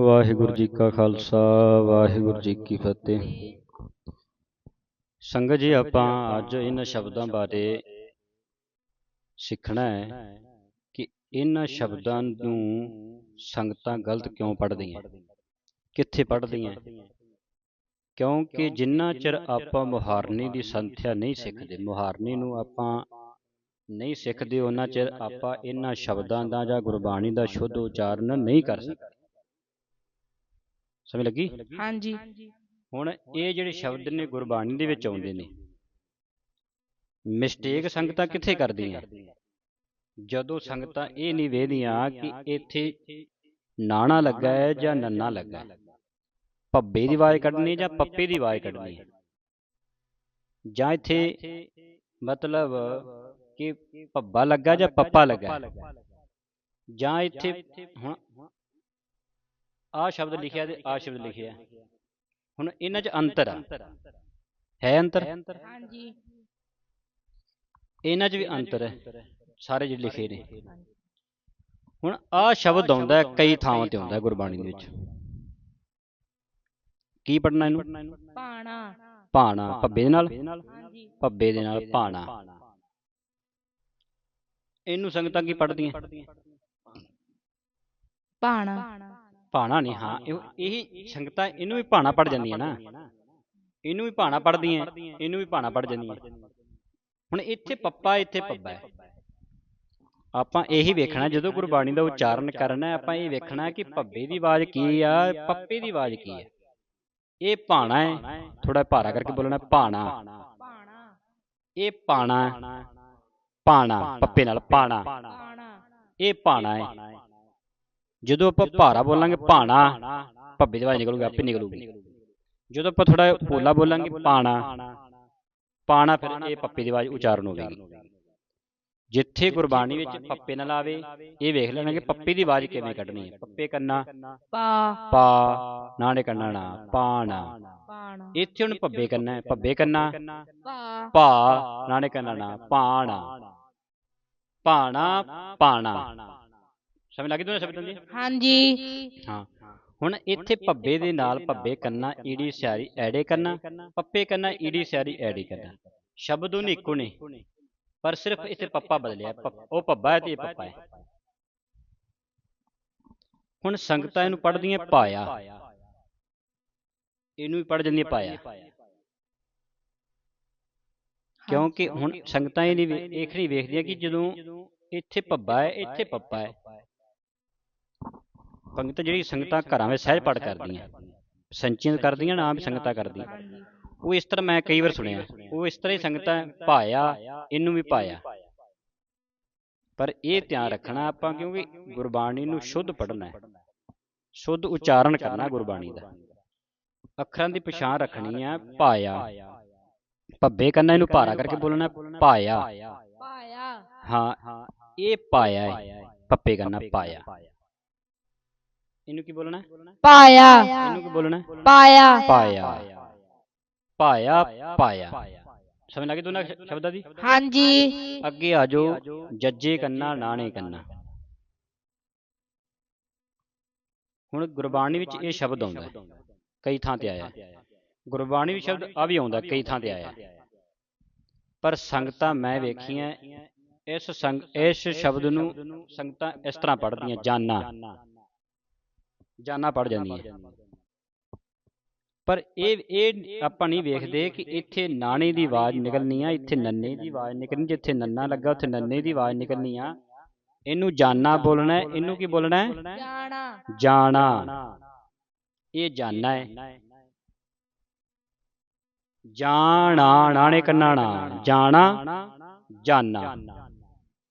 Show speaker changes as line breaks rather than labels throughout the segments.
ਵਾਹਿਗੁਰੂ ਜੀ ਕਾ ਖਾਲਸਾ, ਵਾਹਿਗੁਰੂ ਜੀ ਕੀ ਫਤਿਹ। ਸੰਗਤ ਜੀ, ਆਪਾਂ ਅੱਜ ਇਹਨਾਂ ਸ਼ਬਦਾਂ ਬਾਰੇ ਸਿੱਖਣਾ ਹੈ ਕਿ ਇਹਨਾਂ ਸ਼ਬਦਾਂ ਨੂੰ ਸੰਗਤਾਂ ਗਲਤ ਕਿਉਂ ਪੜ੍ਹਦੀਆਂ? ਕਿੱਥੇ ਪੜ੍ਹਦੀਆਂ? ਕਿਉਂਕਿ ਜਿੰਨਾ ਚਿਰ ਆਪਾਂ ਮੁਹਾਰਨੀ ਦੀ ਸੰਥਿਆ ਨਹੀਂ ਸਿੱਖਦੇ, ਮੁਹਾਰਨੀ ਨੂੰ ਆਪਾਂ ਨਹੀਂ ਸਿੱਖਦੇ, ਉਹਨਾਂ ਚਿਰ ਆਪਾਂ ਇਹਨਾਂ ਸ਼ਬਦਾਂ ਦਾ ਜਾਂ ਗੁਰਬਾਣੀ ਦਾ ਸ਼ੁੱਧ ਉਚਾਰਨ ਨਹੀਂ ਕਰ ਸਕਦੇ। ਸਮਝ ਲੱਗੀ?
ਹਾਂਜੀ।
ਹੁਣ ਇਹ ਜਿਹੜੇ ਸ਼ਬਦ ਨੇ ਗੁਰਬਾਣੀ ਦੇ ਵਿੱਚ ਆਉਂਦੇ ਨੇ ਮਿਸਟੇਕ ਸੰਗਤਾਂ ਕਿੱਥੇ ਕਰਦੀਆਂ? ਜਦੋਂ ਸੰਗਤਾਂ ਇਹ ਨਹੀਂ ਵੇਖਦੀਆਂ ਕਿ ਇੱਥੇ ਨਾਣਾ ਲੱਗਾ ਹੈ ਜਾਂ ਨੰਨਾ ਲੱਗਾ ਹੈ? ਪੱਬੇ ਦੀ ਆਵਾਜ਼ ਕੱਢਣੀ ਹੈ ਜਾਂ ਪੱਪੇ ਦੀ ਆਵਾਜ਼ ਕੱਢਣੀ ਹੈ? ਜਾਂ ਇੱਥੇ ਮਤਲਬ ਕਿ ਪੱਬਾ ਲੱਗਾ ਜਾਂ ਪੱਪਾ ਲੱਗਾ। ਜਾਂ ਇੱਥੇ ਹੁਣ ਆ ਸ਼ਬਦ ਲਿਖਿਆ ਤੇ ਆ ਸ਼ਬਦ ਲਿਖਿਆ। ਹੁਣ ਇਹਨਾਂ 'ਚ ਅੰਤਰ ਆ। ਹੈ ਅੰਤਰ?
ਹਾਂਜੀ।
ਇਹਨਾਂ 'ਚ ਵੀ ਅੰਤਰ ਹੈ। ਸਾਰੇ ਜਿਹੜੇ ਲਿਖੇ ਨੇ। ਹੁਣ ਆ ਸ਼ਬਦ ਆਉਂਦਾ ਹੈ, ਕਈ ਥਾਵਾਂ ਤੇ ਆਉਂਦਾ ਗੁਰਬਾਣੀ ਦੇ ਵਿੱਚ। ਕੀ ਪੜਨਾ ਇਹਨੂੰ?
ਪਾਣਾ।
ਭਾਣਾ ਪੱਬੇ ਦੇ ਨਾਲ?
ਹਾਂਜੀ।
ਪੱਬੇ ਦੇ ਨਾਲ ਭਾਣਾ ਇਹਨੂੰ ਸੰਗਤਾਂ ਕੀ ਪੜਦੀਆਂ
ਪਾਣਾ।
ਭਾਣਾ ਨਹੀਂ ਹਾਂ ਇਹ ਇਹੀ ਸੰਗਤਾਂ ਇਹਨੂੰ ਵੀ ਭਾਣਾ ਪੜ ਜਾਂਦੀਆਂ ਨਾ। ਇਹਨੂੰ ਵੀ ਭਾਣਾ ਪੜਦੀਆਂ ਇਹਨੂੰ ਵੀ ਭਾਣਾ ਪੜ ਜਾਂਦੀਆਂ। ਹੁਣ ਇੱਥੇ ਪੱਪਾ ਇੱਥੇ ਪੱਬਾ ਹੈ। ਆਪਾਂ ਇਹੀ ਵੇਖਣਾ ਜਦੋਂ ਗੁਰਬਾਣੀ ਦਾ ਉਚਾਰਨ ਕਰਨਾ ਹੈ ਆਪਾਂ ਇਹ ਵੇਖਣਾ ਕਿ ਭੱਬੇ ਦੀ ਆਵਾਜ਼ ਕੀ ਆ ਪੱਪੇ ਦੀ ਆਵਾਜ਼ ਕੀ ਹੈ ਇਹ ਭਾਣਾ ਹੈ ਥੋੜਾ ਭਾਰਾ ਕਰਕੇ ਬੋਲਣਾ ਭਾਣਾ।
ਪਾਣਾ
ਇਹ ਪਾਣਾ ਹੈ। ਪਾਣਾ ਪੱਪੇ ਨਾਲ ਪਾਣਾ ਇਹ ਪਾਣਾ ਹੈ। ਜਦੋਂ ਆਪਾਂ ਭਾਰਾ ਬੋਲਾਂਗੇ ਭਾਣਾ ਭੱਬੇ ਦੀ ਆਵਾਜ਼ ਨਿਕਲੂਗੀ ਆਪੇ ਨਿਕਲੂਗੀ। ਜਦੋਂ ਆਪਾਂ ਥੋੜਾ ਪੋਲਾ ਬੋਲਾਂਗੇ ਪਾਣਾ ਪਾਣਾ ਫਿਰ ਇਹ ਪੱਪੇ ਦੀ ਆਵਾਜ਼ ਉਚਾਰਨ ਹੋਵੇਗੀ ਜਿੱਥੇ ਗੁਰਬਾਣੀ ਵਿੱਚ ਪੱਪੇ ਨਾਲ ਆਵੇ ਇਹ ਵੇਖ ਲੈਣਾ ਕਿ ਪੱਪੇ ਦੀ ਆਵਾਜ਼ ਕਿਵੇਂ ਕੱਢਣੀ ਹੈ। ਪੱਪੇ ਕੰਨਾ
ਪਾ
ਪਾ ਨਾਣੇ ਕੰਨਾ ਨਾ ਪਾਣਾ।
ਪਾਣਾ।
ਇੱਥੇ ਹੁਣ ਭੱਬੇ ਕੰਨਾ ਹੈ ਭੱਬੇ ਕੰਨਾ
ਪਾ।
ਭਾ ਨਾਣੇ ਕੰਨਾ ਨਾ ਪਾਣਾ ਪਾਣਾ। ਪਾਣਾ। ਸਮਝ ਲੱਗੀ ਦੋਨੇ ਸ਼ਬਦਾਂ ਦੀ?
ਹਾਂਜੀ।
ਹਾਂ। ਹੁਣ ਇੱਥੇ ਭੱਬੇ ਦੇ ਨਾਲ ਭੱਬੇ ਕੰਨਾ ਈੜੀ ਸਿਆਰੀ ਐੜੇ ਕੰਨਾ ਪੱਪੇ ਕੰਨਾ ਈੜੀ ਸਿਆਰੀ ਐੜੀ ਕੰਨਾ। ਸ਼ਬਦ ਉਹਨੇ ਇੱਕੋ ਨੇ। ਪਰ ਸਿਰਫ ਇੱਥੇ ਪੱਪਾ ਬਦਲਿਆ। ਉਹ ਪੱਬਾ ਹੈ ਤੇ ਇਹ ਪੱਪਾ ਹੈ। ਹੁਣ ਸੰਗਤਾਂ ਇਹਨੂੰ ਪੜ੍ਹਦੀਆਂ ਪਾਇਆ। ਇਹਨੂੰ ਵੀ ਪੜ੍ਹ ਜਾਂਦੀਆਂ ਪਾਇਆ। ਕਿਉਂਕਿ ਹੁਣ ਸੰਗਤਾਂ ਇਹ ਨਹੀਂ ਇਹ ਵੇਖਦੀਆਂ ਕਿ ਜਦੋਂ ਇੱਥੇ ਪੱਬਾ ਹੈ ਇੱਥੇ ਪੱਪਾ ਹੈ। ਪੰਗਤ ਜਿਹੜੀ ਸੰਗਤਾਂ ਘਰਾਂ ਵਿੱਚ ਸਹਿਜ ਪਾਠ ਕਰਦੀਆਂ। ਸੰਚਿਤ ਕਰਦੀਆਂ ਨਾ ਵੀ ਸੰਗਤਾਂ ਕਰਦੀਆਂ। ਉਹ ਇਸ ਤਰ੍ਹਾਂ ਮੈਂ ਕਈ ਵਾਰ ਸੁਣਿਆ ਉਹ ਇਸ ਤਰ੍ਹਾਂ ਹੀ ਸੰਗਤਾਂ ਪਾਇਆ ਇਹਨੂੰ ਵੀ ਪਾਇਆ ਪਰ ਇਹ ਧਿਆਨ ਰੱਖਣਾ ਆਪਾਂ ਕਿਉਂਕਿ ਗੁਰਬਾਣੀ ਨੂੰ ਸ਼ੁੱਧ ਪੜ੍ਹਨਾ ਹੈ। ਸ਼ੁੱਧ ਉਚਾਰਨ ਕਰਨਾ ਗੁਰਬਾਣੀ ਦਾ। ਅੱਖਰਾਂ ਦੀ ਪਛਾਣ ਰੱਖਣੀ ਹੈ ਪਾਇਆ ਭੱਬੇ ਕੰਨਾ ਇਹਨੂੰ ਭਾਰਾ ਕਰਕੇ ਬੋਲਣਾ ਪਾਇਆ
ਪਾਇਆ
ਹਾਂ ਇਹ ਪਾਇਆ ਹੈ। ਪੱਪੇ ਕੰਨਾ ਪਾਇਆ ਇਹਨੂੰ ਕੀ ਬੋਲਣਾ? ਹੈ?
ਪਾਇਆ।
ਇਹਨੂੰ ਕੀ ਬੋਲਣਾ? ਹੈ?
ਪਾਇਆ।
ਪਾਇਆ। ਪਾਇਆ ਪਾਇਆ। ਸਮਝ ਲੱਗੇ ਦੋਨਾਂ ਸ਼ਬਦਾਂ ਦੀ?
ਹਾਂਜੀ।
ਅੱਗੇ ਆ ਜਾਓ ਜੱਜੇ ਕੰਨਾ ਨਾਣੇ ਕੰਨਾ। ਹੁਣ ਗੁਰਬਾਣੀ ਵਿੱਚ ਇਹ ਸ਼ਬਦ ਆਉਂਦਾ ਹੈ। ਕਈ ਥਾਂ ਤੇ ਆਇਆ ਹੈ। ਗੁਰਬਾਣੀ ਵਿੱਚ ਸ਼ਬਦ ਆ ਵੀ ਆਉਂਦਾ ਕਈ ਥਾਂ ਤੇ ਆਇਆ ਹੈ। ਪਰ ਸੰਗਤਾਂ ਮੈਂ ਵੇਖੀਆਂ ਇਸ ਸੰਗ ਇਸ ਸ਼ਬਦ ਨੂੰ ਸੰਗਤਾਂ ਇਸ ਤਰ੍ਹਾਂ ਪੜ੍ਹਦੀਆਂ ਜਾਨਾ। ਜਾਨਾ ਪੜ ਜਾਂਦੀਆਂ। ਪਰ ਇਹ ਇਹ ਆਪਾਂ ਨਹੀਂ ਵੇਖਦੇ ਕਿ ਇੱਥੇ ਨਾਣੇ ਦੀ ਆਵਾਜ਼ ਨਿਕਲਣੀ ਆ ਇੱਥੇ ਨੰਨੇ ਦੀ ਆਵਾਜ਼ ਨਿਕਲਣੀ ਜਿੱਥੇ ਨੰਨਾ ਲੱਗਾ ਉੱਥੇ ਨੰਨੇ ਦੀ ਆਵਾਜ਼ ਨਿਕਲਣੀ ਆ। ਇਹਨੂੰ ਜਾਨਾ ਬੋਲਣਾ ਹੈ ਇਹਨੂੰ ਕੀ ਬੋਲਣਾ? ਹੈ
ਜਾਣਾ।
ਜਾਣਾ। ਇਹ ਜਾਨਾ ਹੈ। ਜਾਣਾ ਨਾਣੇ ਕੰਨਾ ਨਾ ਜਾਣਾ ਜਾਨਾ।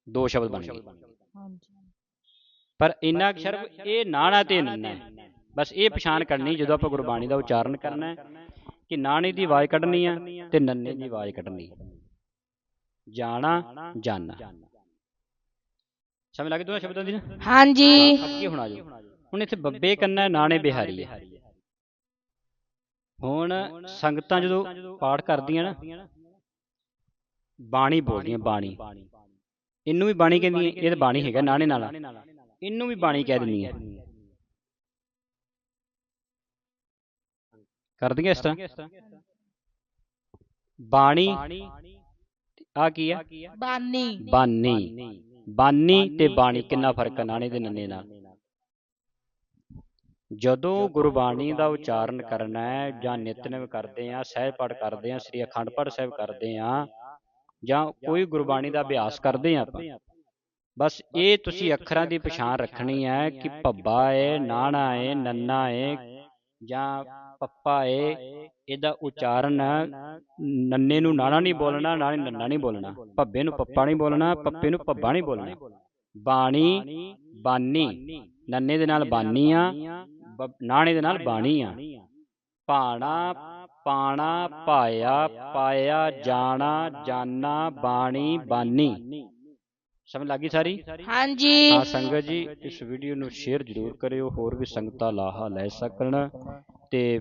ਦੋ ਸ਼ਬਦ ਬਣ ਗਏ। ਪਰ ਇੰਨਾ ਅਕਸ਼ਰ ਇਹ ਨਾਣਾ ਤੇ ਨੰਨਾ ਹੈ ਬਸ ਇਹ ਪਛਾਣ ਕਰਨੀ ਜਦੋਂ ਆਪਾਂ ਗੁਰਬਾਣੀ ਦਾ ਉਚਾਰਨ ਕਰਨਾ ਹੈ ਕਿ ਨਾਣੇ ਦੀ ਆਵਾਜ਼ ਕੱਢਣੀ ਆ ਤੇ ਨੰਨੇ ਦੀ ਆਵਾਜ਼ ਕੱਢਣੀ ਜਾਣਾ ਜਾਨਾ ਸਮਝ ਲੱਗੇ ਦੋਨਾਂ ਸ਼ਬਦਾਂ ਦੀ ਨਾ?
ਹਾਂਜੀ।
ਅੱਗੇ ਹੁਣ ਆ ਜਾਓ। ਹੁਣ ਇੱਥੇ ਬੱਬੇ ਕੰਨਾ ਨਾਣੇ ਬਿਹਾਰੀ ਹੈ ਹੁਣ ਸੰਗਤਾਂ ਜਦੋਂ ਪਾਠ ਕਰਦੀਆਂ ਨਾ ਬਾਣੀ ਬੋਲਦੀਆਂ ਬਾਣੀ। ਇਹਨੂੰ ਵੀ ਬਾਣੀ ਕਹਿੰਦੀ ਹੈ ਇਹ ਤਾਂ ਬਾਣੀ ਹੈਗਾ ਨਾਣੇ ਨਾਲ। ਇਹਨੂੰ ਵੀ ਬਾਣੀ ਕਹਿ ਦਿੰਦੀ ਹੈ। ਕਰ ਦਈਏ ਇਸ ਤਰ੍ਹਾਂ? ਬਾਣੀ ਆ ਕੀ ਆ
ਬਾਨੀ।
ਬਾਨੀ। ਬਾਨੀ ਤੇ ਬਾਣੀ ਕਿੰਨਾ ਫ਼ਰਕ ਆ ਨਾਣੇ ਦੇ ਨੰਨੇ ਨਾਲ? ਜਦੋਂ ਗੁਰਬਾਣੀ ਦਾ ਉਚਾਰਨ ਕਰਨਾ ਹੈ ਜਾਂ ਨਿਤਨੇਮ ਕਰਦੇ ਆ ਸਹਿਜ ਪਾਠ ਕਰਦੇ ਆ ਸ੍ਰੀ ਅਖੰਡ ਪਾਠ ਸਾਹਿਬ ਕਰਦੇ ਆ ਜਾਂ ਕੋਈ ਗੁਰਬਾਣੀ ਦਾ ਅਭਿਆਸ ਕਰਦੇ ਆ ਆਪਾਂ ਬਸ ਇਹ ਤੁਸੀਂ ਅੱਖਰਾਂ ਦੀ ਪਛਾਣ ਰੱਖਣੀ ਹੈ ਕਿ ਭੱਬਾ ਏ ਨਾਣਾ ਏ ਨੰਨਾ ਏ ਜਾਂ ਪੱਪਾ ਏ ਇਹਦਾ ਉਚਾਰਨ ਨੰਨੇ ਨੂੰ ਨਾਣਾ ਨਹੀਂ ਬੋਲਣਾ ਨਾਲੇ ਨੰਨਾ ਨਹੀਂ ਬੋਲਣਾ। ਭੱਬੇ ਨੂੰ ਪੱਪਾ ਨਹੀਂ ਬੋਲਣਾ ਪੱਪੇ ਨੂੰ ਭੱਬਾ ਨਹੀਂ ਬੋਲਣਾ। ਬਾਣੀ ਬਾਨੀ। ਨੰਨੇ ਦੇ ਨਾਲ ਬਾਨੀ ਆ ਨਾਣੇ ਦੇ ਨਾਲ ਬਾਣੀ ਆ। ਪਾਣਾ ਪਾਣਾ ਪਾਇਆ ਪਾਇਆ ਜਾਣਾ ਜਾਣਾ ਬਾਣੀ ਬਾਨੀ। ਸਮਝ ਲੱਗੀ ਸਾਰੀ?
ਹਾਂਜੀ।
ਹਾਂ ਸੰਗਤ ਜੀ ਇਸ ਵੀਡੀਓ ਨੂੰ ਸ਼ੇਅਰ ਜ਼ਰੂਰ ਕਰਿਓ ਹੋਰ ਵੀ ਸੰਗਤਾਂ ਲਾਹਾ ਲੈ ਸਕਣ। ਤੇ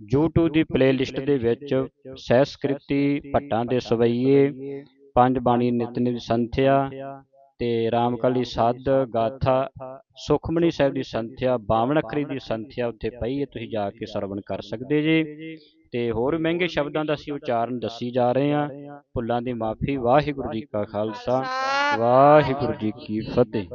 YouTube ਦੀ ਪਲੇਲਿਸਟ ਦੇ ਵਿੱਚ ਸਹਿਸਕ੍ਰਿਤੀ ਭੱਟਾਂ ਦੇ ਸਵਈਏ ਪੰਜ ਬਾਣੀ ਨਿਤਨੇਮ ਸੰਥਿਆ ਤੇ ਰਾਮਕਲੀ ਸਾਧ ਗਾਥਾ ਸੁਖਮਨੀ ਸਾਹਿਬ ਦੀ ਸੰਥਿਆ ਬਾਵਨ ਅੱਖਰੀ ਦੀ ਸੰਥਿਆ ਉੱਥੇ ਪਈ ਹੈ ਤੁਸੀਂ ਜਾ ਕੇ ਸਰਵਣ ਕਰ ਸਕਦੇ ਜੇ। ਤੇ ਹੋਰ ਮਹਿੰਗੇ ਸ਼ਬਦਾਂ ਦਾ ਅਸੀਂ ਉਚਾਰਨ ਦੱਸੀ ਜਾ ਰਹੇ ਹਾਂ। ਭੁੱਲਾਂ ਦੀ ਮਾਫੀ ਵਾਹਿਗੁਰੂ ਜੀ ਕਾ ਖਾਲਸਾ। ਵਾਹਿਗੁਰੂ ਜੀ ਕੀ ਫਤਿਹ।